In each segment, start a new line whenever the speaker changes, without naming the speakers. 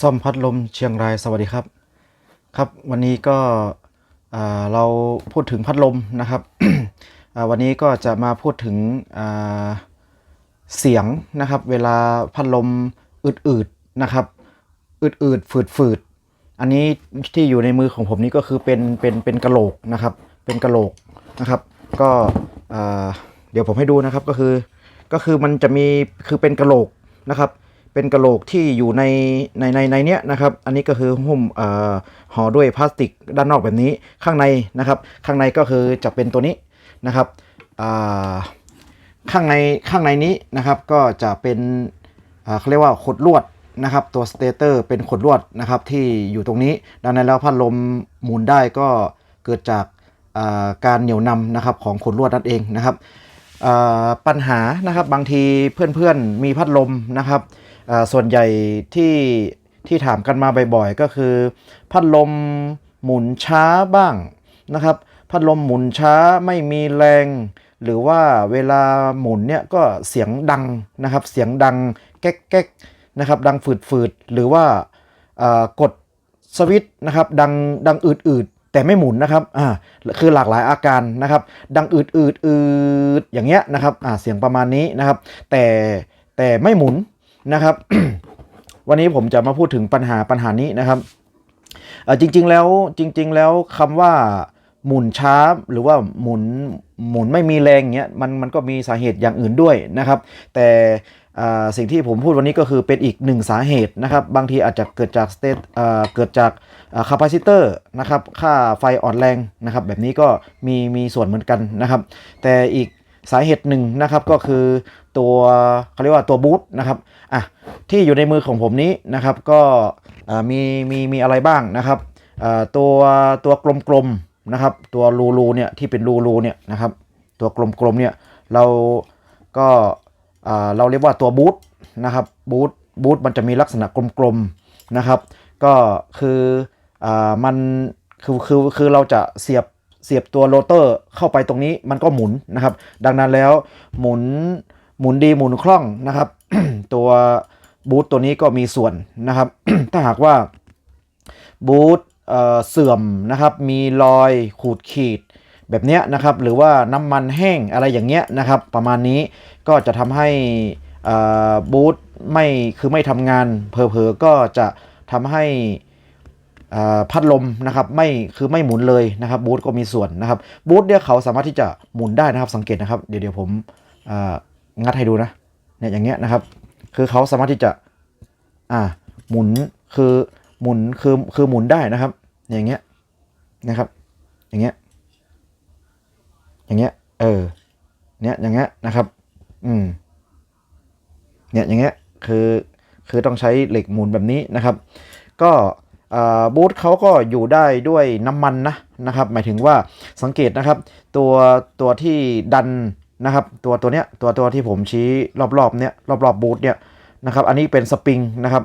ซ่อมพัดลมเชียงรายสวัสดีครับ ครับวันนี้ก็เราพูดถึงพัดลมนะครับวันนี้ก็จะมาพูดถึงเสียงนะครับ เวลาพัดลมอืดๆนะครับอืดๆฝืดๆอันนี้ที่อยู่ในมือของผมนี่ก็คือเป็นเป็นเป็นกระโหลกนะครับเป็นกระโหลกนะครับ ก็เดี๋ยวผมให้ดูนะครับก็คือก็คือมันจะมีคือเป็นกระโหลกนะครับ เป็นกระโหลกที่อยู่ในในในในเนี้ยนะครับ อันนี้ก็คือหุ้มห่อด้วยพลาสติกด้านนอกแบบนี้ข้างในนะครับ ข้างในก็คือจะเป็นตัวนี้นะครับข้างในข้างในนี้นะครับก็จะเป็นเขาเรียกว่าขดลวดนะครับตัวสเตเตอร์เป็นขดลวดนะครับที่อยู่ตรงนี้ดังนั้นแล้วพัดลมหมุนได้ก็เกิดจากการเหนี่ยวนำนะครับของขดลวดนั่นเองนะครับปัญหานะครับบางทีเพื่อนๆมีพัดลมนะครับ ส่วนใหญ่ที่ที่ถามกันมาบ่อยๆ ก็คือ พัดลมหมุนช้าบ้างนะครับ พัดลมหมุนช้าไม่มีแรง หรือว่าเวลาหมุนเนี่ยก็เสียงดังนะครับ เสียงดังแก๊กๆนะครับ ดังฝืดๆ หรือว่ากดสวิตช์นะครับ ดังดังอืดอืดๆ แต่ไม่หมุนนะครับอ่าคือหลากหลายอาการนะครับ ดังอืดอืดอืดอย่างเงี้ยนะครับอ่าเสียงประมาณนี้นะครับ แต่แต่ไม่หมุน นะครับ วันนี้ผมจะมาพูดถึงปัญหาปัญหานี้นะครับจริง ๆ แล้วจริง ๆ แล้วคำว่าหมุนช้าหรือว่าหมุนหมุนไม่มีแรงเงี้ยมันมันก็มีสาเหตุอย่างอื่นด้วยนะครับ แต่สิ่งที่ผมพูดวันนี้ก็คือเป็นอีกหนึ่งสาเหตุนะครับ บางทีอาจจะเกิดจากสเตตเกิดจากคาปาซิเตอร์นะครับค่าไฟอ่อนแรงนะครับ แบบนี้ก็มีมีส่วนเหมือนกันนะครับ แต่อีกสาเหตุหนึ่งนะครับก็คือ ตัวเขาเรียกว่าตัวบูทนะครับอะที่อยู่ในมือของผมนี้นะครับก็มีมีมีอะไรบ้างนะครับตัวตัวกลมๆนะครับ ตัวรูรูเนี่ยที่เป็นรูรูเนี่ยนะครับ ตัวกลมๆเนี่ยเราก็เราเรียกว่าตัวบูทนะครับบูทบูทมันจะมีลักษณะกลมๆนะครับ ก็คืออมันคือคือคือเราจะเสียบเสียบตัวโรเตอร์เข้าไปตรงนี้มันก็หมุนนะครับ ดังนั้นแล้วหมุน หมุนดีหมุนคล่องนะครับ ตัวบูทตัวนี้ก็มีส่วนนะครับ ถ้าหากว่าบูทเเสื่อมนะครับมีรอยขูดขีดแบบเนี้ยนะครับ หรือว่าน้ำมันแห้งอะไรอย่างเงี้ยนะครับ ประมาณนี้ก็จะทำให้บูทไม่คือไม่ทำงานเพอๆก็จะทำให้พัดลมนะครับไม่คือไม่หมุนเลยนะครับบูทก็มีส่วนนะครับบูทเนี่ยเขาสามารถที่จะหมุนได้นะครับสังเกตนะครับ เดี๋ยวเดี๋ยวผมอ งัดให้ดูนะเนี่ยอย่างเงี้ยนะครับ คือเขาสามารถที่จะอ่าหมุนคือหมุนคือคือหมุนได้นะครับ อย่างเงี้ยนะครับ อย่างเงี้ย อย่างเงี้ย เออ เนี่ยอย่างเงี้ยนะครับ อืม เนี่ยอย่างเงี้ยคือคือต้องใช้เหล็กหมุนแบบนี้นะครับ ก็อ่าบูทเขาก็อยู่ได้ด้วยน้ำมันนะนะครับ หมายถึงว่าสังเกตนะครับ ตัวตัวที่ดัน นะครับตัวตัวเนี้ยตัวตัวที่ผมชี้รอบๆเนี้ยรอบๆบบูทเนี่ยนะครับอันนี้เป็นสปริงนะครับ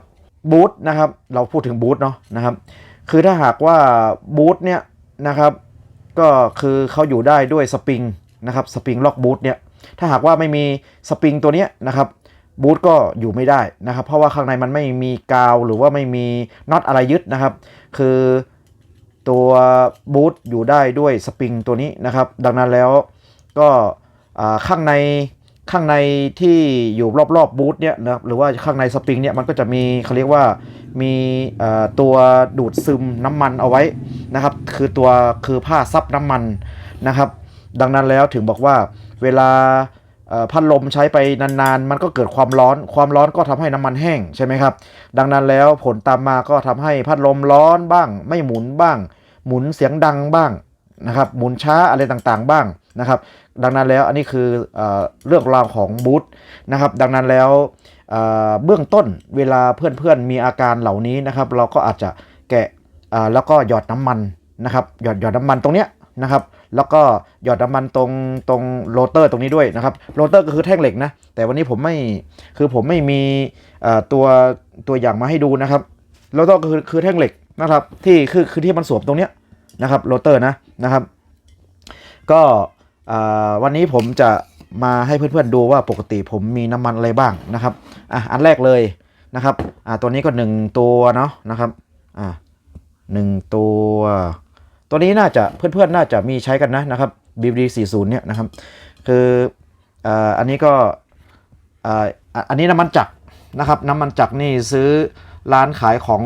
บูทนะครับเราพูดถึงบูทเนาะนะครับคือถ้าหากว่าบูทเนี่ยนะครับก็คือเขาอยู่ได้ด้วยสปริงนะครับสปริงล็อกบูทเนี่ยถ้าหากว่าไม่มีสปริงตัวเนี้ยนะครับบูทก็อยู่ไม่ได้นะครับ เพราะว่าข้างในมันไม่มีกาวหรือว่าไม่มีน็อตอะไรยึดนะครับ คือตัวบูทอยู่ได้ด้วยสปริงตัวนี้นะครับ ดังนั้นแล้วก็ ข้างในข้างในที่อยู่รอบๆบบูทเนี่ยนะครับหรือว่าข้างในสปริงเนี่ยมันก็จะมีเขาเรียกว่ามีตัวดูดซึมน้ำมันเอาไว้นะครับ คือตัวคือผ้าซับน้ำมันนะครับ ดังนั้นแล้วถึงบอกว่าเวลาพัดลมใช้ไปนานๆ มันก็เกิดความร้อน ความร้อนก็ทำให้น้ำมันแห้งใช่ไหมครับ ดังนั้นแล้วผลตามมาก็ทำให้พัดลมร้อนบ้าง ไม่หมุนบ้าง หมุนเสียงดังบ้างนะครับ หมุนช้าอะไรต่างๆ บ้าง นะครับดังนั้นแล้วอันนี้คือเอเรื่องราวของบูธนะครับดังนั้นแล้วเเบื้องต้นเวลาเพื่อนๆมีอาการเหล่านี้นะครับเราก็อาจจะแกะแล้วก็หยอดน้ำมันนะครับหยอดหยอดน้ำมันตรงเนี้ยนะครับแล้วก็หยอดน้ำมันตรงตรงโรเตอร์ตรงนี้ด้วยนะครับโรเตอร์ก็คือแท่งเหล็กนะแต่วันนี้ผมไม่คือผมไม่มีตัวตัวอย่างมาให้ดูนะครับโรเตอร์ก็คือคือแท่งเหล็กนะครับที่คือคือที่มันสวมตรงเนี้ยนะครับโรเตอร์นะนะครับ ก็ วันนี้ผมจะมาให้เพื่อนๆดูว่าปกติผมมีน้ำมันอะไรบ้างนะครับอะอันแรกเลยนะครับอ่าตัวนี้ก็หนึ่งตัวเนาะนะครับอ่าหนึ่งตัว ตัวนี้น่าจะเพื่อนๆน่าจะมีใช้กันนะนะครับ BBD 40เนี่ยนะครับ คืออ่าอันนี้ก็อ่าอันนี้น้ำมันจักนะครับ น้ำมันจักนี่ซื้อร้านขายของ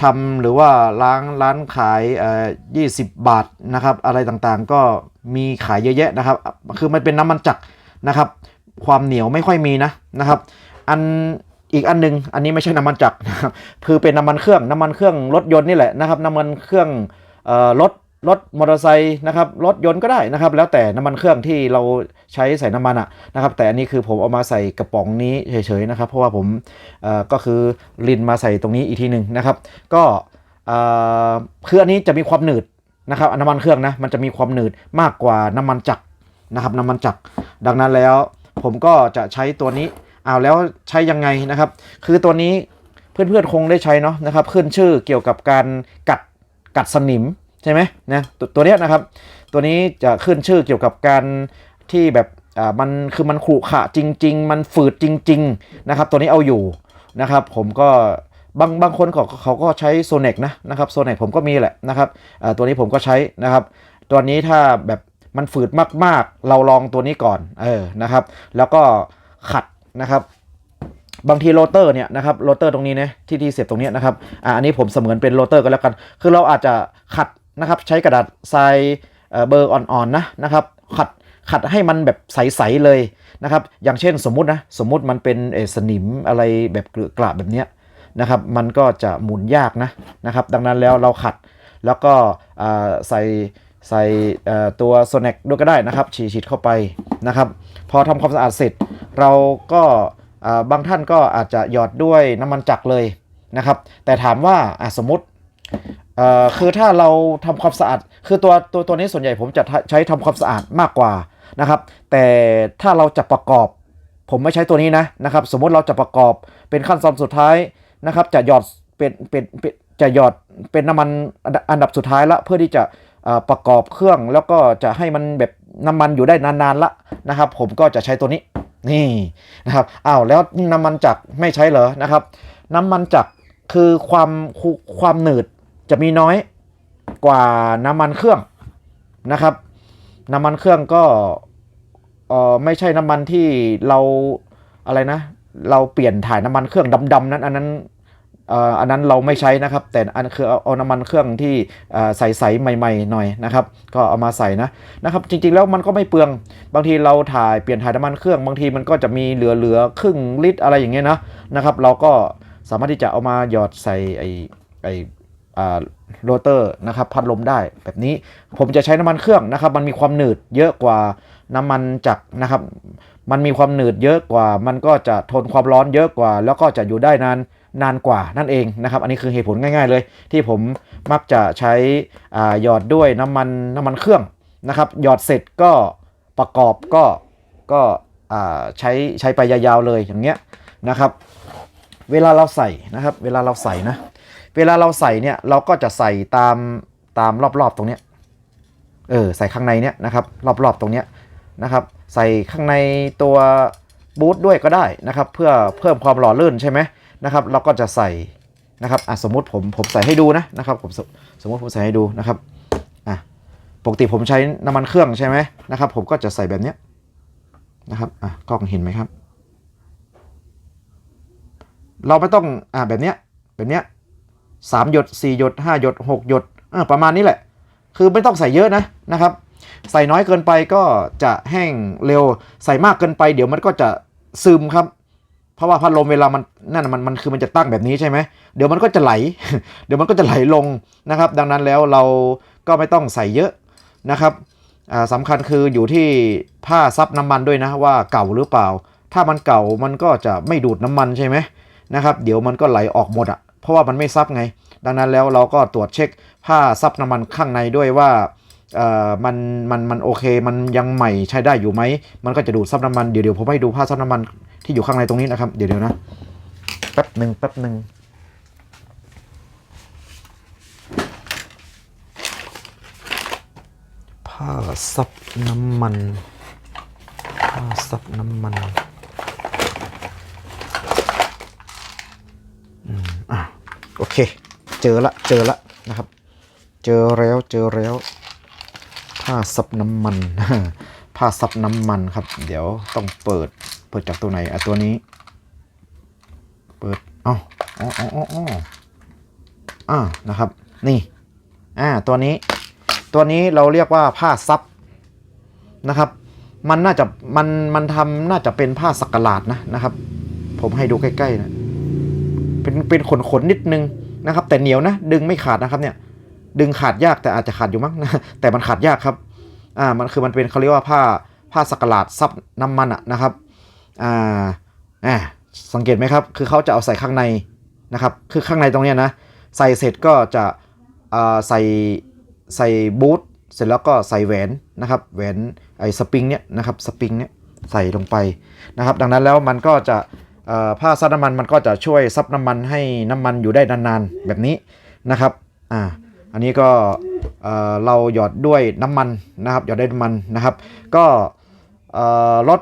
ชำหรือว่าร้านร้านขายเอ่อ20บาทนะครับอะไรต่างๆก็มีขายเยอะแยะนะครับ คือมันเป็นน้ำมันจักรนะครับ ความเหนียวไม่ค่อยมีนะนะครับ อันอีกอันหนึง อันนี้ไม่ใช่น้ำมันจักรนะครับคือเป็นน้ำมันเครื่องน้ำมันเครื่องรถยนต์นี่แหละนะครับน้ำมันเครื่องเอ่อรถ รถมอเตอร์ไซค์นะครับรถยนต์ก็ได้นะครับ แล้วแต่น้ำมันเครื่องที่เราใช้ใส่น้ำมันอะนะครับ แต่อันนี้คือผมเอามาใส่กระป๋องนี้เฉยๆนะครับ เพราะว่าผมเอ่อก็คือลินมาใส่ตรงนี้อีกทีหนึ่งนะครับ ก็เอ่อคืออันนี้จะมีความหนืดนะครับน้ำมันเครื่องนะมันจะมีความหนืดมากกว่าน้ำมันจักรนะครับน้ำมันจักรดังนั้นแล้วผมก็จะใช้ตัวนี้เอาแล้วใช้ยังไงนะครับ คือตัวนี้เพื่อนๆคงได้ใช้เนาะนะครับ ขึ้นชื่อเกี่ยวกับการกัดกัดสนิม ใช่ไหมนะตตัวเนี้ยนะครับ ตัวนี้จะขึ้นชื่อเกี่ยวกับการที่แบบอ่ามันคือมันขรุขระจริง ๆ มันฝืดจริง ๆ นะครับ ตัวนี้เอาอยู่นะครับ ผมก็บางบางคนเขาเขาก็ใช้โซเนกนะนะครับโซเนกผมก็มีแหละนะครับอ่าตัวนี้ผมก็ใช้นะครับ ตัวนี้ถ้าแบบมันฝืดมากๆ เราลองตัวนี้ก่อนเออนะครับ แล้วก็ขัดนะครับ บางทีโรเตอร์เนี่ยนะครับโรเตอร์ตรงนี้นะที่ที่เสียบตรงเนี้ยนะครับอ่าอันนี้ผมเสมือนเป็นโรเตอร์ก็แล้วกัน คือเราอาจจะขัด นะครับใช้กระดาษทรายเบอร์อ่อนๆนะนะครับขัดขัดให้มันแบบใสๆเลยนะครับอย่างเช่นสมมุตินะสมมุติมันเป็นสนิมอะไรแบบเกลือกระแบบเนี้ยนะครับมันก็จะหมุนยากนะนะครับดังนั้นแล้วเราขัดแล้วก็ใส่ใส่ตัวโซเนกด้วยก็ได้นะครับฉีดฉีดเข้าไปนะครับพอทำความสะอาดเสร็จ เราก็บางท่านก็อาจจะหยอดด้วยน้ำมันจักรเลยนะครับแต่ถามว่าสมมติ เอ่อคือถ้าเราทำความสะอาด คือตัวตัวตัวนี้ส่วนใหญ่ผมจะใช้ทำความสะอาดมากกว่านะครับ แต่ถ้าเราจะประกอบ ผมไม่ใช้ตัวนี้นะนะครับ สมมุติเราจะประกอบเป็นขั้นตอนสุดท้ายนะครับ จะหยอดเป็นเป็นเป็นจะหยอดเป็นน้ำมันอันดับสุดท้ายละเพื่อที่จะประกอบเครื่องแล้วก็จะให้มันแบบน้ำมันอยู่ได้นานๆละนะครับ ผมก็จะใช้ตัวนี้นี่นะครับอ้าวแล้วน้ำมันจักไม่ใช้เหรอนะครับ น้ำมันจักคือความคุความหนืด จะมีน้อยกว่าน้ำมันเครื่องนะครับ น้ำมันเครื่องก็เออไม่ใช่น้ำมันที่เราอะไรนะ เราเปลี่ยนถ่ายน้ำมันเครื่องดำๆนั้นอันนั้นเอออันนั้นเราไม่ใช้นะครับ แต่อันคือเอาเอาน้ำมันเครื่องที่เอ่ใสๆใหม่ๆหน่อยนะครับ ก็เอามาใส่นะนะครับ จริงๆแล้วมันก็ไม่เปลืองบางทีเราถ่ายเปลี่ยนถ่ายน้ำมันเครื่อง บางทีมันก็จะมีเหลือๆครึ่งลิตรอะไรอย่างเงี้ยนะนะครับ เราก็สามารถที่จะเอามาหยอดใส่ไอไออ่า โรเตอร์นะครับพัดลมได้แบบนี้ผมจะใช้น้ำมันเครื่องนะครับ มันมีความหนืดเยอะกว่าน้ำมันจักรนะครับ มันมีความหนืดเยอะกว่า มันก็จะทนความร้อนเยอะกว่า แล้วก็จะอยู่ได้นานนานกว่านั่นเองนะครับ อันนี้คือเหตุผลง่าย ๆ เลย ที่ผมมักจะใช้หยอดด้วยน้ำมันน้ำมันเครื่องนะครับ หยอดเสร็จก็ประกอบก็ก็ใช้ใช้ไปยาวๆเลยอย่างเงี้ยนะครับ เวลาเราใส่นะครับ เวลาเราใส่นะ เวลาเราใส่เนี่ยเราก็จะใส่ตามตามรอบๆตรงเนี้ยเออใส่ข้างในเนี้ยนะครับรอบๆตรงเนี้ยนะครับ ใส่ข้างในตัวบูทด้วยก็ได้นะครับ เพื่อเพิ่มความหล่อลื่นใช่ไหมนะครับ เราก็จะใส่นะครับอะสมมุติผมผมใส่ให้ดูนะนะครับผมสมมติผมใส่ให้ดูนะครับอะปกติผมใช้น้ำมันเครื่องใช่ไหมนะครับ ผมก็จะใส่แบบเนี้ยนะครับอะกล้องเห็นไหมครับ เราไม่ต้องอ่าแบบเนี้ยแบบเนี้ย สามหยดสี่หยดห้าหยดหกหยดประมาณนี้แหละ คือไม่ต้องใส่เยอะนะนะครับ ใส่น้อยเกินไปก็จะแห้งเร็ว ใส่มากเกินไป เดี๋ยวมันก็จะซึมครับ เพราะว่าพัดลมเวลามันนั่นนะมันมันคือมันจะตั้งแบบนี้ใช่ไหมเดี๋ยวมันก็จะไหล เดี๋ยวมันก็จะไหลลงนะครับ ดังนั้นแล้วเราก็ไม่ต้องใส่เยอะนะครับอ่าสำคัญคืออยู่ที่ผ้าซับน้ำมันด้วยนะว่าเก่าหรือเปล่า ถ้ามันเก่ามันก็จะไม่ดูดน้ำมันใช่ไหมนะครับ เดี๋ยวมันก็ไหลออกหมดอะ่ะ เพราะว่ามันไม่ซับไง ดังนั้นแล้วเราก็ตรวจเช็คผ้าซับน้ำมันข้างในด้วยว่าเอ่อมันมันมันโอเค มันยังใหม่ใช้ได้อยู่ไหม มันก็จะดูดซับน้ำมัน เดี๋ยวเดี๋ยวผมให้ดูผ้าซับน้ำมันที่อยู่ข้างในตรงนี้นะครับ เดี๋ยวเดี๋ยวนะ แป๊บหนึ่งแป๊บหนึ่งผ้าซับน้ำมันผ้าซับน้ำมัน โอเค เจอละเจอละนะครับ เจอแล้วเจอแล้ว ผ้าซับน้ำมันผ้าซับน้ำมันครับ เดี๋ยวต้องเปิด เปิดจากตัวไหนอะตัวนี้ เปิดอ๋ออ๋ออ๋ออ๋ออ่านะครับ นี่อ่าตัวนี้ ตัวนี้เราเรียกว่าผ้าซับนะครับ มันน่าจะมันมันทำน่าจะเป็นผ้าสักกะหลาดนะนะครับ ผมให้ดูใกล้ๆนะ เป็นเป็นขนขนนิดนึงนะครับ แต่เหนียวนะ ดึงไม่ขาดนะครับเนี่ย ดึงขาดยากแต่อาจจะขาดอยู่มั้งนะแต่มันขาดยากครับอ่ามันคือมันเป็นเขาเรียกว่าผ้าผ้าสักหลาดซับน้ำมันอะนะครับอ่าอ่าสังเกตไหมครับ คือเขาจะเอาใส่ข้างในนะครับ คือข้างในตรงเนี้ยนะ ใส่เสร็จก็จะอ่าใส่ใส่บูทเสร็จแล้วก็ใส่แหวนนะครับ แหวนไอ้สปริงเนี้ยนะครับสปริงเนี้ยใส่ลงไปนะครับ ดังนั้นแล้วมันก็จะ ผ้าซับน้ำมันมันก็จะช่วยซับน้ำมันให้น้ำมันอยู่ได้นานๆแบบนี้นะครับอ่าอันนี้ก็เราหยอดด้วยน้ำมันนะครับหยอดด้วยน้ำมันนะครับ ก็ลด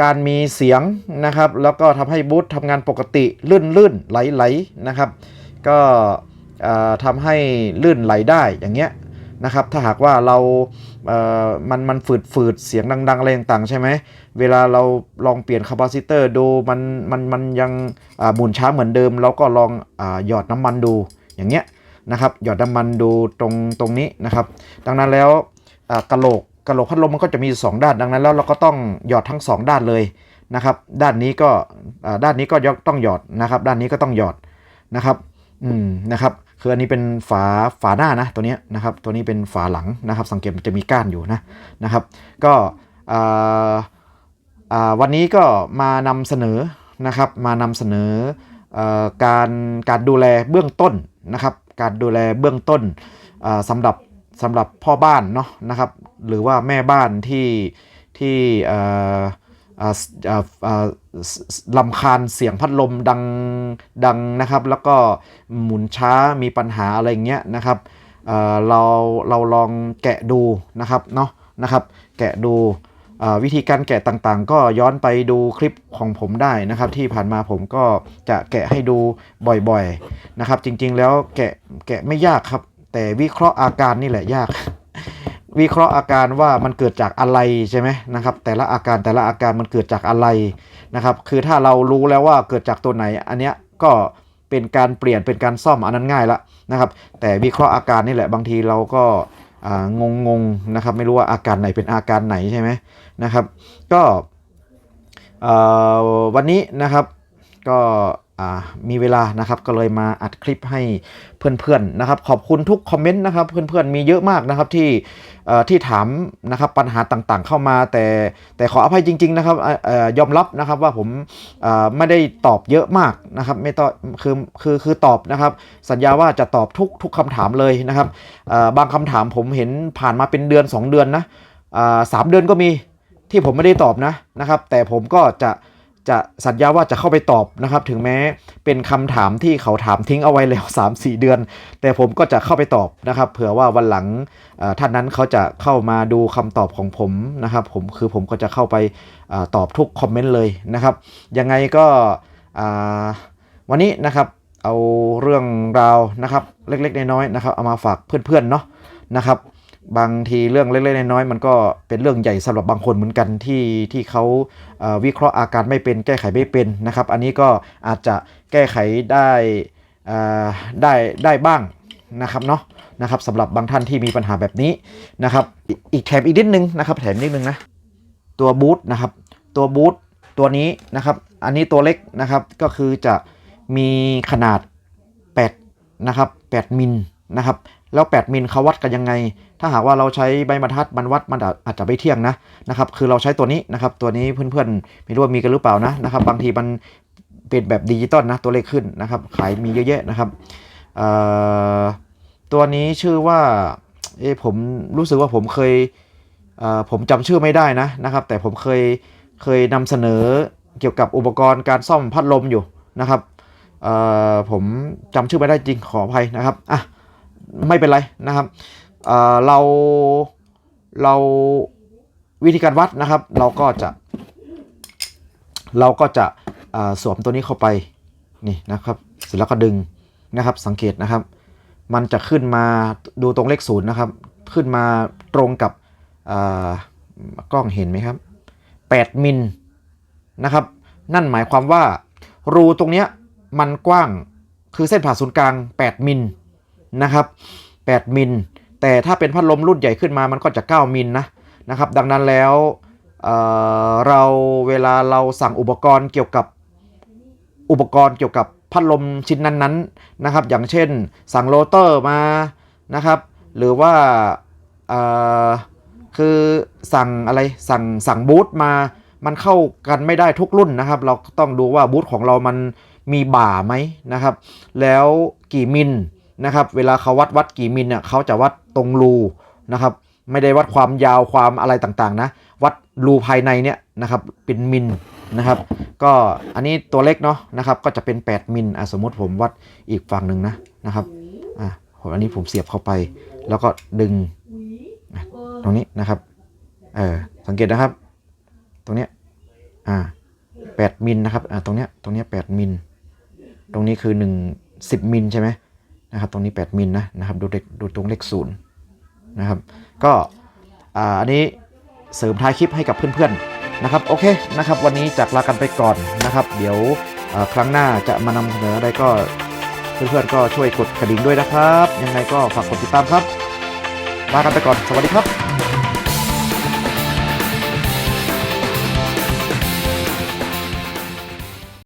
การมีเสียงนะครับ แล้วก็ทำให้บูททำงานปกติลื่นลื่นๆไหลไหลๆนะครับ ก็ทำให้ลื่นไหลได้อย่างเงี้ย นะครับถ้าหากว่าเราเอ่อมันมันฝืดฝืดเสียงดังๆอะไรต่างๆใช่ไหมเวลาเราลองเปลี่ยนคาปาซิเตอร์ดูมันมันมันยังอ่าหมุนช้าเหมือนเดิม เราก็ลองอาหยอดน้ำมันดูอย่างเงี้ยนะครับหยอดน้ำมันดูตรงตรงนี้นะครับ ดังนั้นแล้วอ่ากะโหลกกระโหลกพัดลมมันก็จะมี 2 ด้านดังนั้นแล้วเราก็ต้องหยอดทั้ง 2 ด้านเลยนะครับด้านนี้ก็อ่าด้านนี้ก็ยกต้องหยอดนะครับ ด้านนี้ก็ต้องหยอดนะครับอืมนะครับ คืออันนี้เป็นฝาฝาหน้านะตัวนี้นะครับตัวนี้เป็นฝาหลังนะครับ สังเกตจะมีก้านอยู่นะนะครับ ก็วันนี้ก็มานำเสนอนะครับ มานำเสนออการการดูแลเบื้องต้นนะครับ การดูแลเบื้องต้นอ่าสำหรับสำหรับพ่อบ้านเนาะนะครับ หรือว่าแม่บ้านที่ที่ ลำคาญเสียงพัดลมดังดังนะครับ แล้วก็หมุนช้ามีปัญหาอะไรเงี้ยนะครับเเราเราลองแกะดูนะครับเนาะนะครับ แกะดูวิธีการแกะต่างๆ ก็ย้อนไปดูคลิปของผมได้นะครับ ที่ผ่านมาผมก็จะแกะให้ดูบ่อยๆนะครับ จริงๆแล้วแกะแกะไม่ยากครับ แต่วิเคราะห์อาการนี่แหละยาก วิเคราะห์อาการว่ามันเกิดจากอะไรใช่ไหมนะครับ แต่ละอาการแต่ละอาการมันเกิดจากอะไรนะครับ คือถ้าเรารู้แล้วว่าเกิดจากตัวไหน อันเนี้ยก็เป็นการเปลี่ยนเป็นการซ่อมอันนั้นง่ายละนะครับ แต่วิเคราะห์อาการนี่แหละบางทีเราก็งงงๆนะครับ ไม่รู้ว่าอาการไหนเป็นอาการไหนใช่ไหมนะครับ ก็วันนี้นะครับก็ มีเวลานะครับก็เลยมาอัดคลิปให้เพื่อนๆนะครับ ขอบคุณทุกคอมเมนต์นะครับเพื่อนๆมีเยอะมากนะครับที่ที่ถามนะครับปัญหาต่างๆเข้ามาแต่แต่ขออภัยจริง ๆ นะครับออยอมรับนะครับว่าผมไม่ได้ตอบเยอะมากนะครับไม่ตอบคือคือคือตอบนะครับ สัญญาว่าจะตอบทุกทุกคำถามเลยนะครับบางคำถามผมเห็นผ่านมาเป็นเดือน 2 เดือนนะสามเดือนก็มีที่ผมไม่ได้ตอบนะนะครับ แต่ผมก็จะ จะสัญญาว่าจะเข้าไปตอบนะครับ ถึงแม้เป็นคำถามที่เขาถามทิ้งเอาไว้แล้ว 3-4 เดือน แต่ผมก็จะเข้าไปตอบนะครับ เผื่อว่าวันหลังท่านนั้นเขาจะเข้ามาดูคำตอบของผมนะครับ ผมคือผมก็จะเข้าไปอตอบทุกคอมเมนต์เลยนะครับ ยังไงก็วันนี้นะครับเอาเรื่องราวนะครับ เล็กๆน้อยๆนะครับ เอามาฝากเพื่อนๆเนาะนะครับ บางทีเรื่องเล็กๆน้อยๆมันก็เป็นเรื่องใหญ่สำหรับบางคนเหมือนกันที่ที่เขาเวิเคราะห์อาการไม่เป็นแก้ไขไม่เป็นนะครับ อันนี้ก็อาจจะแก้ไขได้ได้ได้บ้างนะครับเนาะนะครับสำหรับบางท่านที่มีปัญหาแบบนี้นะครับ อีกอีกแถมอีกนิดนึงนะครับแถมนิดนึงนะตัวบูทนะครับตัวบูทตัวนี้นะครับอันนี้ตัวเล็กนะครับก็คือจะมีขนาด8นะครับ8มิลนะครับ แล้ว 8 มิลเขาวัดกันยังไง ถ้าหากว่าเราใช้ใบบรรทัดมันวัดมันอาจจะไม่เที่ยงนะนะครับคือเราใช้ตัวนี้นะครับตัวนี้เพื่อนๆไม่รู้ว่ามีกันหรือเปล่านะนะครับบางทีมันเป็นแบบดิจิตอลนะตัวเลขขึ้นนะครับขายมีเยอะแยะนะครับตัวนี้ชื่อว่าเอผมรู้สึกว่าผมเคยเผมจำชื่อไม่ได้นะนะครับ แต่ผมเคยเคยนำเสนอเกี่ยวกับอุปกรณ์การซ่อมพัดลมอยู่นะครับผมจำชื่อไม่ได้จริงขออภัยนะครับอะ ไม่เป็นไรนะครับเราเราวิธีการวัดนะครับ เราก็จะ เราก็จะสวมตัวนี้เข้าไปนี่นะครับเสร็จแล้วก็ดึงนะครับ สังเกตนะครับ มันจะขึ้นมาดูตรงเลขศูนย์นะครับ ขึ้นมาตรงกับกล้องเห็นไหมครับ 8 มิลนะครับ นั่นหมายความว่ารูตรงเนี้ยมันกว้างคือเส้นผ่าศูนย์กลาง 8 มิล นะครับ8มิล แต่ถ้าเป็นพัดลมรุ่นใหญ่ขึ้นมามันก็จะ 9 มิลนะนะครับ ดังนั้นแล้วเเราเวลาเราสั่งอุปกรณ์เกี่ยวกับอุปกรณ์เกี่ยวกับพัดลมชิ้นนั้นๆนนะครับ อย่างเช่น สั่งโรเตอร์มานะครับ หรือว่าคือสั่งอะไรสั่งสั่งบูทมามันเข้ากันไม่ได้ทุกรุ่นนะครับ เราต้องดูว่าบูทของเรามันมีบ่าไหมนะครับ แล้วกี่มิล นะครับเวลาเขาวัดวัดกี่มิลเนี่ยเขาจะวัดตรงรูนะครับไม่ได้วัดความยาวความอะไรต่างๆนะวัดรูภายในเนี่ยนะครับเป็นมิลนะครับก็อันนี้ตัวเล็กเนาะนะครับก็จะเป็น 8 มิลสมมติผมวัดอีกฝั่งหนึ่งนะนะครับอะผมอันนี้ผมเสียบเข้าไป แล้วก็ดึงตรงนี้นะครับเออสังเกตนะครับ ตรงเนี้ยอ่าแปดมิลนะครับอ่าตรงเนี้ยตรงเนี้ยแปดมิลตรงนี้คือหนึ่งสิบมิลใช่ไหม นะครับตรงนี้แปดมิลนะนะครับดูเลขดูตรงเลขศูนย์นะครับก็อันนี้เสริมท้ายคลิปให้กับเพื่อนๆนะครับโอเคนะครับวันนี้จากลากันไปก่อนนะครับ เดี๋ยวครั้งหน้าจะมานำเสนออะไรก็เพื่อนๆก็ช่วยกดกระดิ่งด้วยนะครับ ยังไงก็ฝากกดติดตามครับลากันไปก่อนสวัสดีครับ